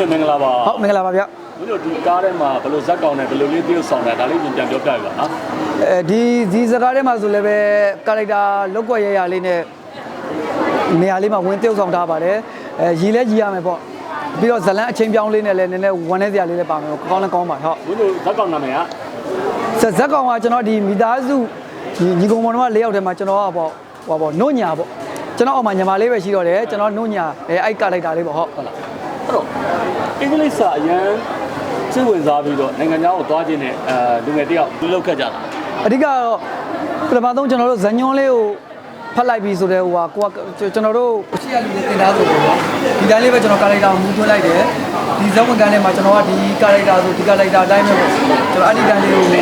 ညမင်္ဂလာပါဟုတ်မင်္ဂလာပါဗျဘုညဒီကားထဲမှာဘယ်လိုဇက်ကောင်နဲ့ဘယ်လိုလေးတရုပ်ဆောင်တယ်ဒါလေးပြန်ပြန်ပြောပြပြပါနော်အဲဒီဒီစကားထဲမှာဆိုလည်းပဲကာရိုက်တာလောက်ကွက်ရရလေးနဲ့နေရာလေးမှာဝင်တယောက်ဆောင်ထားပါတယ်အဲရီလဲရီရမယ်ပေါ့ပြီးတော့ဇလန်းအချင်းပြောင်းလေးနဲ့လည်းနည်းနည်းဝမ်းနေစရာလေးလည်းပါမယ်ပေါ့ကောင်းလည်းကောင်းပါဟုတ်ဘုညဇက်ကောင်နာမည်ကဇဇက်ကောင်ကကျွန်တော်ဒီမိသားစုဒီညီကောင်မောင်တို့က၄ယောက်ထဲမှာကျွန်တော်ကပေါ့ဟောပေါ့နှုတ်ညာပေါ့ကျွန်တော်အောက်မှာညီမလေးပဲရှိတော့တယ်ကျွန်တော်နှုတ်ညာအဲအိုက်ကာရိုက်တာလေးပေါ့ဟုတ်ဟုတ်လား အဲ့တော့အင်္ဂလိပ်စာအရန်စိတ်ဝင်စားပြီးတော့နိုင်ငံခြားကိုသွားခြင်းနဲ့အဲလူငယ်တယောက်လူလောက်ခဲ့ကြတာအဓိကတော့ပထမဆုံးကျွန်တော်တို့ဇညွန်းလေးကိုဖတ်လိုက်ပြီဆိုတော့ဟိုဟာကိုကကျွန်တော်တို့ရှိရလူတွေတင်သားဆိုပေါ့နော်ဒီတိုင်းလေးပဲကျွန်တော်ကာရိုက်တာကိုမူးသွင်းလိုက်တယ်ဒီဇက်ဝင်ကန်ထဲမှာကျွန်တော်ကဒီကာရိုက်တာဆိုဒီကာရိုက်တာအတိုင်းပဲပေါ့ကျွန်တော်အဲ့ဒီတိုင်းလေးကိုပဲ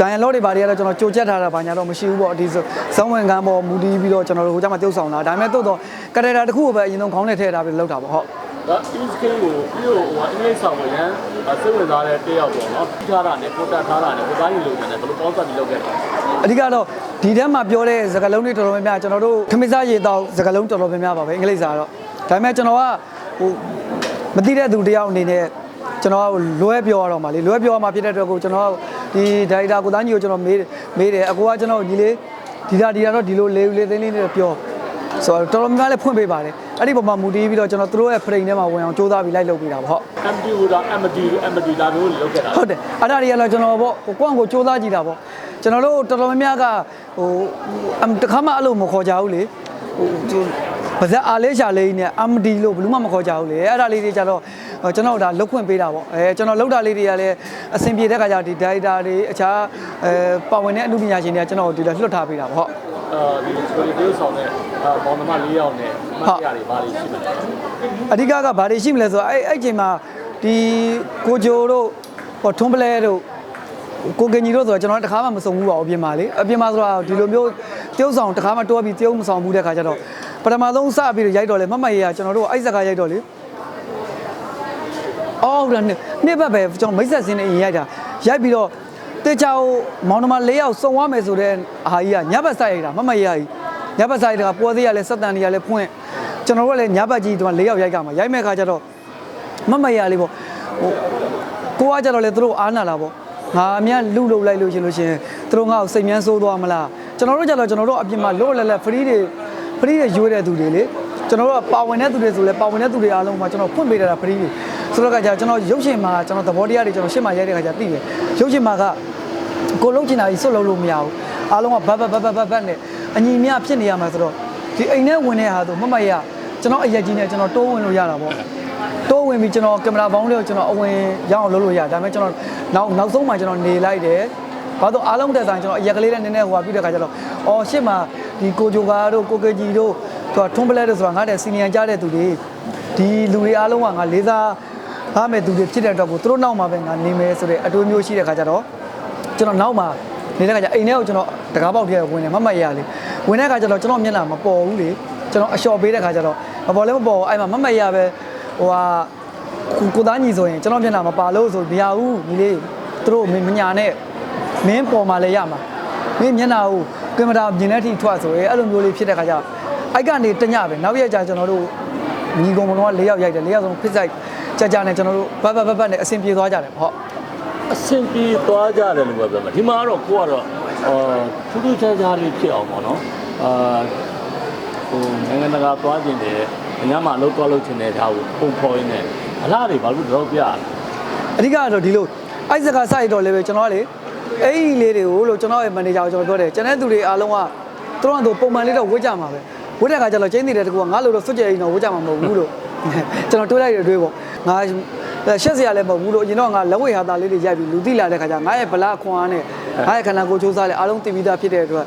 ဒိုင်လော့တွေဘာတွေကတော့ကျွန်တော်ကြိုချက်ထားတာဘာညာတော့မရှိဘူးပေါ့ဒီဇက်ဝင်ကန်ပေါ်မူတည်ပြီးတော့ကျွန်တော်တို့ဟိုကျမှပြုတ်ဆောင်တာဒါပေမဲ့တိုးတော့ကာရိုက်တာတစ်ခုကိုပဲအရင်ဆုံးခေါင်းနဲ့ထည့်ထားပြီးလောက်တာပေါ့ဟုတ် ဒါ is king ကိုပြီးတော့ဟိုအင်္ဂလိပ်စာကိုရန်စိတ်ဝင်စားတဲ့တယောက်ပေါ့နော်ပြီးထားတာနဲ့ပို့တက်ထားတာနဲ့ဟိုသားကြီးလိုချင်တယ်ဘယ်လိုပေါင်းစပ်ပြီးလုပ်ခဲ့တာအဓိကတော့ဒီထဲမှာပြောတဲ့စကားလုံးတွေတော်တော်များများကျွန်တော်တို့ခမစ်စားရေတောက်စကားလုံးတော်တော်များများပါပဲအင်္ဂလိပ်စာတော့ဒါပေမဲ့ကျွန်တော်ကဟိုမသိတဲ့သူတယောက်အနေနဲ့ကျွန်တော်ကလွဲပြောရတော့မှလေလွဲပြောရမှာဖြစ်တဲ့အတွက်ကိုကျွန်တော်ကဒီဒါရိုက်တာကိုသားကြီးကိုကျွန်တော်မေးမေးတယ်အကူကကျွန်တော်ညီလေးဒီဒါဒီဒါတော့ဒီလိုလေးလေးသိန်းလေးနဲ့ပြော ဆိုတော့တော်တော်များများလည်းဖွင့်ပေးပါတယ်အဲ့ဒီပုံမှာမူတည်ပြီးတော့ကျွန်တော်တို့ရဲ့ frame ထဲမှာဝင်အောင်စူးစမ်းပြီးလိုက်လုပ်ပေးတာပေါ့ဟုတ် MD ဟိုဒါ MD MD ဒါမျိုးလုပ်ခဲ့တာဟုတ်တယ်အဲ့ဒါတွေကလည်းကျွန်တော်ပေါ့ကိုယ့်အကိုစူးစမ်းကြည့်တာပေါ့ကျွန်တော်တို့တော်တော်များများကဟိုအမ်တခါမှအဲ့လိုမခေါ်ကြဘူးလေဟိုဒီပါဇက်အားလေးရှာလေးနဲ့ MD လို့ဘယ်လို့မှမခေါ်ကြဘူးလေအဲ့ဒါလေးတွေကြတော့ဟိုကျွန်တော်တို့ဒါလုတ်ခွင့်ပေးတာပေါ့အဲကျွန်တော်လုတ်တာလေးတွေကလည်းအဆင်ပြေတဲ့ခါကျဒီဒါရိုက်တာတွေအခြားအဲပါဝင်တဲ့အမှုပညာရှင်တွေကကျွန်တော်တို့ဒီလိုလွှတ်ထားပေးတာပေါ့ဟုတ်အဲ ဒီစတိုရီတရုပ်ဆောင်တဲ့အာဘောင်သမား၄ယောက်နဲ့မတ်ရတွေဘာတွေရှိမလဲအဓိကကဘာတွေရှိမလဲဆိုတော့အဲ့အဲ့အချိန်မှာဒီကိုဂျိုတို့ဟောထွန်းပလဲတို့ကိုကင်ကြီးတို့ဆိုတော့ကျွန်တော်တခါမှမစုံဘူးပါဘူးအပြင်မှာလေအပြင်မှာဆိုတော့ဒီလိုမျိုးတရုပ်ဆောင်တခါမှတွားပြီးတရုပ်မဆောင်ဘူးတဲ့ခါကျတော့ပထမဆုံးစပြီးတော့ရိုက်တော့လေမမတ်ရေကကျွန်တော်တို့အဲ့စကားရိုက်တော့လေအော်ဒါနှစ်နှစ်ဘက်ပဲကျွန်တော်မိတ်ဆက်စင်းနေရင်ရိုက်တာရိုက်ပြီးတော့ တေချာကိုမောင်နှမ၄ယောက်စုံရမယ်ဆိုတဲ့အာကြီးကညဘက်ဆိုင်ရိုက်တာမမတ်ရေကြီးညဘက်ဆိုင်ကပွဲသေးရလဲစက်တန်တွေကလည်းဖွင့်ကျွန်တော်တို့ကလည်းညဘက်ကြီးဒီမှာ၄ယောက်ရိုက်ကမှာရိုက်မဲ့ခါကျတော့မမရလေးပေါ့ဟိုကိုကကြတော့လေသူတို့အားနာလာပေါ့ငါအမြလူလုလိုက်လို့ရှင်လို့ရှင်သူတို့ငါ့ကိုစိတ်မြန်းဆိုးသွားမလားကျွန်တော်တို့ကြတော့ကျွန်တော်တို့အပြင်မှာလော့လဲလဲ free တွေ free တွေရွေးတဲ့သူတွေလေကျွန်တော်တို့ကပါဝင်တဲ့သူတွေဆိုလဲပါဝင်တဲ့သူတွေအားလုံးမှာကျွန်တော်ဖွင့်ပေးတာ free တွေဆိုတော့ကကြကျွန်တော်ရုပ်ရှင်မှာကျွန်တော်သဘောတရားတွေကျွန်တော်ရှင်းမှာရိုက်တဲ့ခါကျသိတယ်ရုပ်ရှင်မှာက ကိုလုံးချင်တာကြီးစွတ်လုံးလို့မရဘူးအားလုံးကဘတ်ဘတ်ဘတ်ဘတ်ဘတ်ဘတ်နဲ့အညီမြဖြစ်နေရမှာဆိုတော့ဒီအိမ်ထဲဝင်တဲ့ဟာဆိုမမရကျွန်တော်အရက်ကြီးနဲ့ကျွန်တော်တိုးဝင်လို့ရတာပေါ့တိုးဝင်ပြီးကျွန်တော်ကင်မရာဘောင်းလေးကိုကျွန်တော်အဝင်ရအောင်လုပ်လို့ရဒါပေမဲ့ကျွန်တော်နောက်နောက်ဆုံးမှကျွန်တော်နေလိုက်တယ်ဘာလို့အားလုံးတက်ဆိုင်ကျွန်တော်အရက်ကလေးနဲ့နည်းနည်းဟိုဟာပြီးတဲ့ခါကျတော့အော်ရှစ်မှာဒီကိုဂျိုကာတို့ကိုကေဂျီတို့သူကထွန်းပလက်တို့ဆိုတာငါတဲ့စီနီယံကြားတဲ့သူတွေဒီလူတွေအားလုံးကငါလေးစားအားမဲ့သူတွေဖြစ်တဲ့အတွက်ကိုသူတို့နောက်မှာပဲငါနေမယ်ဆိုတဲ့အတူမျိုးရှိတဲ့ခါကျတော့ ကျွန်တော်နောက်မှာနေတဲ့ခါကျအိမ်ထဲကိုကျွန်တော်တကားပေါက်ထဲဝင်တယ်မမတ်ရလေဝင်တဲ့ခါကျတော့ကျွန်တော်မျက်နှာမပေါ်ဘူးလေကျွန်တော်အလျှော်ပေးတဲ့ခါကျတော့မပေါ်လည်းမပေါ်ဘူးအဲ့မှာမမတ်ရပဲဟိုဟာကိုကိုသားညီဆိုရင်ကျွန်တော်မျက်နှာမပါလို့ဆိုမရဘူးညီလေးသူတို့မညာနဲ့မင်းပေါ်มาလဲရမှာမင်းမျက်နှာကိုကင်မရာမြင်တဲ့အထိထွက်ဆိုရဲအဲ့လိုမျိုးလေးဖြစ်တဲ့ခါကျအိုက်ကနေတညပဲနောက်ရက်ကျကျွန်တော်တို့ညီကောင်မတော်က၄ယောက်ရိုက်တယ်၄ယောက်ဆုံးဖစ်ဆိုင်ကြကြနဲ့ကျွန်တော်တို့ဘတ်ဘတ်ဘတ်ဘတ်နဲ့အဆင်ပြေသွားကြတယ်ဟုတ် အဆင်ပြေသွားကြတယ်လို့ပဲပြောမှာဒီမှာကတော့ကိုကတော့အာထူးထူးခြားခြားလေးဖြစ်အောင်ပေါ့နော်အာဟိုနိုင်ငံတကာသွားခြင်းတယ်အများမှအလုပ်သွားလုပ်ခြင်းတယ်ဒါကိုပုံဖော်ရင်းနဲ့အလားတွေဘာလို့တော့ပြရလဲအဓိကတော့ဒီလိုအိုက်စကားစိုက်တော့လည်းပဲကျွန်တော်ကလေအဲ့ဒီလေးတွေကိုလို့ကျွန်တော်ရဲ့မန်နေဂျာကိုကျွန်တော်ပြောတယ်ကျွန်တဲ့သူတွေအားလုံးကသူတို့ကသူပုံမှန်လေးတော့ဝတ်ကြမှာပဲဝတ်တဲ့ခါကျတော့ကျင်းနေတဲ့တကူကငါလို့တော့စွတ်ကြရင်တော့ဝတ်ကြမှာမဟုတ်ဘူးလို့ကျွန်တော်တွေးလိုက်ရတွေးပေါ့ငါ ရှက်စရာလည်းမဟုတ်ဘူးလို့အရင်တော့ငါလက်ဝဲဟာသားလေးတွေရိုက်ပြီးလူတိလာတဲ့ခါကျငါရဲ့ဗလာခွန်အားနဲ့ငါရဲ့ခန္ဓာကိုယ်စူးစားလဲအားလုံးတည်ပြီးသားဖြစ်တဲ့အတွက်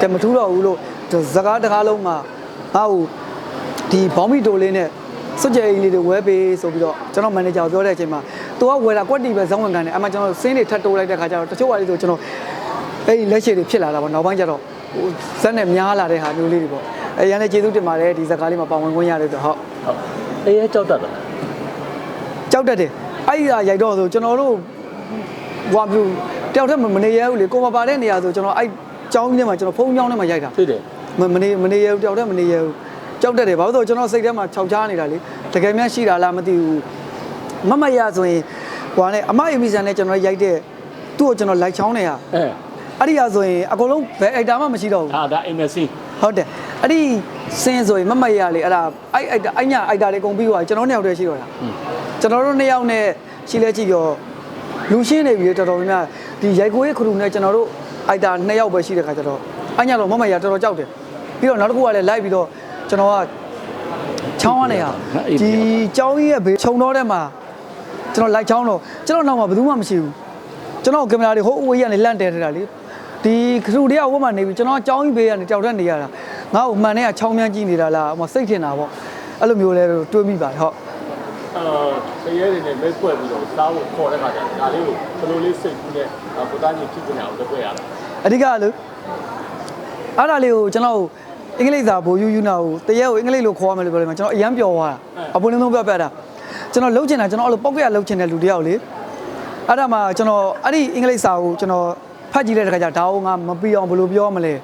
ကမထူးတော့ဘူးလို့စကားတကားလုံးမှာငါ့ကိုဒီဘောင်းမီတိုလေးနဲ့စွတ်ကြိမ်လေးတွေဝဲပေးဆိုပြီးတော့ကျွန်တော်မန်နေဂျာကိုပြောတဲ့အချိန်မှာသူကဝယ်တာကွက်တီပဲဇောင်းဝင်ကန်တယ်အမှကျွန်တော်စင်းတွေထပ်တိုးလိုက်တဲ့ခါကျတော့တချို့ဟာလေးဆိုကျွန်တော်အဲ့ဒီလက်ရှိတွေဖြစ်လာတာပေါ့နောက်ပိုင်းကျတော့ဟိုဇက်နဲ့များလာတဲ့ဟာမျိုးလေးတွေပေါ့အဲရန်လည်းကျေးဇူးတင်ပါတယ်ဒီဇက်ကားလေးမှာပါဝင်ခွင့်ရတယ်ဆိုတော့ဟုတ်ဟုတ်အေးရဲကြောက်တတ်တယ် ကြောက်တတ်တယ်အဲ့ဒီဟာရိုက်တော့ဆိုကျွန်တော်တို့ဟွာမျိုးတယောက်တည်းမနေရဘူးလေကိုမပါတဲ့နေရာဆိုကျွန်တော်အဲ့ကျောင်းကြီးထဲမှာကျွန်တော်ဖုန်းကျောင်းထဲမှာရိုက်တာဖြစ်တယ်မမနေမနေရဘူးတယောက်တည်းမနေရဘူးကြောက်တတ်တယ်ဘာလို့လဲဆိုတော့ကျွန်တော်စိတ်ထဲမှာခြောက်ချားနေတာလေတကယ်များရှိတာလားမသိဘူးမမရဆိုရင်ဟိုကလည်းအမအမီဆန်နဲ့ကျွန်တော်ရိုက်တဲ့သူ့ကိုကျွန်တော်လိုက်ချောင်းနေဟာအဲအဲ့ဒီဟာဆိုရင်အကုန်လုံးဘယ်အိုက်တာမှမရှိတော့ဘူးဟာဒါအိမ်မက်စီဟုတ်တယ် အဲ့ဒီစင်းဆိုရင်မမရလေအဲ့ဒါအဲ့အိုက်တာအဲ့ညအိုက်တာလေးကုန်ပြီးသွားကျွန်တော်နှစ်ယောက်တည်းရှိတော့တာကျွန်တော်တို့နှစ်ယောက်နဲ့ရှိလဲကြည့်တော့လူရှင်းနေပြီတော်တော်များများဒီရိုက်ကိုရေးခရုနဲ့ကျွန်တော်တို့အိုက်တာနှစ်ယောက်ပဲရှိတဲ့ခါကျတော့အဲ့ညတော့မမရတော်တော်ကြောက်တယ်ပြီးတော့နောက်တစ်ခုကလည်းလိုက်ပြီးတော့ကျွန်တော်ကချောင်းရနေဟာဒီကျောင်းကြီးရဲ့ဘေးခြုံတော့တဲ့မှာကျွန်တော်လိုက်ချောင်းတော့ကျွန်တော်နောက်မှာဘယ်သူမှမရှိဘူးကျွန်တော်ကင်မရာတွေဟိုအဝေးကနေလန့်တဲနေတာလေဒီခရုတွေကဝတ်မှနေပြီကျွန်တော်ကျောင်းကြီးဘေးကနေတောက်တက်နေရတာ ငါ့ကိုမှန်တဲ့ကချောင်းမြန်းကြည့်နေတာလားဟိုစိတ်ထင်တာပေါ့အဲ့လိုမျိုးလဲတွေးမိပါတယ်ဟုတ်အဲတရေတွေနဲ့မိတ်ဖွဲ့ပြီးတော့စားဖို့ခေါ်တဲ့ခါကျတော့ဒါလေးကိုဘယ်လိုလေးစိတ်ကူးနဲ့ကိုသားကြီးဖြစ်နေအောင်လုပ်ရတာအဓိကလို့အဲ့ဒါလေးကိုကျွန်တော်အင်္ဂလိပ်စာဘိုးယူယူနာကိုတရက်ကိုအင်္ဂလိပ်လိုခေါ်ရမယ်လို့ပြောတယ်မှာကျွန်တော်အရန်ပျော်သွားတာအပွင့်လင်းဆုံးပြောပြတာကျွန်တော်လှုပ်ချင်တာကျွန်တော်အဲ့လိုပောက်ကရလှုပ်ချင်တဲ့လူတယောက်လေအဲ့ဒါမှကျွန်တော်အဲ့ဒီအင်္ဂလိပ်စာကိုကျွန်တော်ဖတ်ကြည့်တဲ့အခါကျဒါကိုငါမပြီးအောင်ဘယ်လိုပြောမလဲ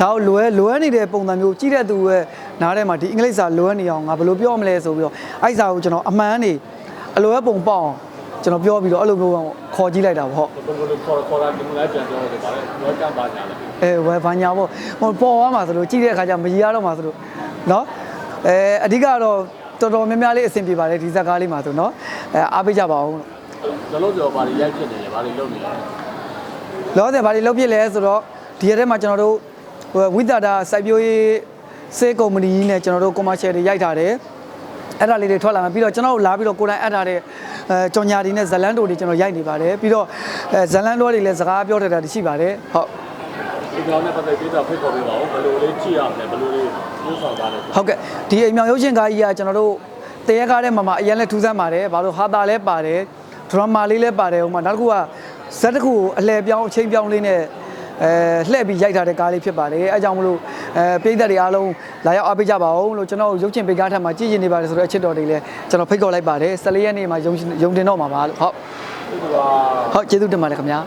ဒါကိုလွယ်လွယ်နေတဲ့ပုံစံမျိုးကြည့်တဲ့သူရဲ့နားထဲမှာဒီအင်္ဂလိပ်စာလွယ်နေအောင်ငါဘယ်လိုပြောမလဲဆိုပြီးတော့အဲ့စာကိုကျွန်တော်အမှန်နေအလွယ်ပုံပေါအောင်ကျွန်တော်ပြောပြီးတော့အဲ့လိုမျိုးခေါ်ကြည့်လိုက်တာပေါ့ဟုတ်ခေါ်ခေါ်တာဒီလိုလဲပြန်ပြောလို့ပါတယ်ဝယ်ကဘာညာလဲအဲဝယ်ဘာညာပေါ့ဟိုပေါ်သွားမှာဆိုလို့ကြည့်တဲ့အခါကျမကြီးရတော့မှာဆိုလို့နော်အဲအဓိကတော့တော်တော်များများလေးအဆင်ပြေပါတယ်ဒီဇာတ်ကားလေးမှာဆိုနော်အဲအားပေးကြပါဦးလို့လုံးကျော်ဘာတွေရိုက်ဖြစ်နေလဲဘာတွေလုပ်နေလဲလောဆယ်ဘာတွေလုပ်ဖြစ်လဲဆိုတော့ဒီရက်ထဲမှာကျွန်တော်တို့ ဝိသတာစိုက်ပျိုးရေးစေးကုမ္ပဏီကြီးနဲ့ကျွန်တော်တို့ commercial တွေရိုက်ထားတယ်အဲ့ဒါလေးတွေထွက်လာမယ်ပြီးတော့ကျွန်တော်တို့လာပြီးတော့ကိုယ်တိုင်အပ်ထားတဲ့အဲကြော်ညာတွေနဲ့ဇလန်တိုတွေကျွန်တော်ရိုက်နေပါတယ်ပြီးတော့အဲဇလန်တိုတွေလည်းစကားပြောထားတာရှိပါတယ်ဟုတ်ဒီကောင်နဲ့ပတ်သက်ပြီးတော့ဖိတ်ခေါ်ပေးပါဦးဘယ်လိုလေးကြည့်ရမလဲဘယ်လိုလေးမျိုးဆောင်သားလဲဟုတ်ကဲ့ဒီအိမ်မြောင်ရုပ်ရှင်ကားကြီးကကျွန်တော်တို့တရက်ကားထဲမှာမှအရင်လဲထူးဆန်းပါတယ်ဘာလို့ဟာတာလဲပါတယ်ဒရမာလေးလဲပါတယ်ဟိုမှာနောက်တစ်ခုကဇက်တစ်ခုကိုအလှည့်ပြောင်းအချိန်ပြောင်းလေးနဲ့ အဲလှည့်ပြီးရိုက်ထားတဲ့ကားလေးဖြစ်ပါတယ်အဲကြောင့်မလို့အဲပြည်သက်တွေအားလုံးလာရောက်အားပေးကြပါဦးလို့ကျွန်တော်ရုပ်ရှင်ပေကားထက်မှာကြည့်ရင်နေပါတယ်ဆိုတော့အချစ်တော်တွေလည်းကျွန်တော်ဖိတ်ခေါ်လိုက်ပါတယ်14ရက်နေ့မှာရုံရုံတင်တော့မှာပါလို့ဟုတ်ဒီကဟုတ်ကျေးဇူးတင်ပါတယ်ခင်ဗျာ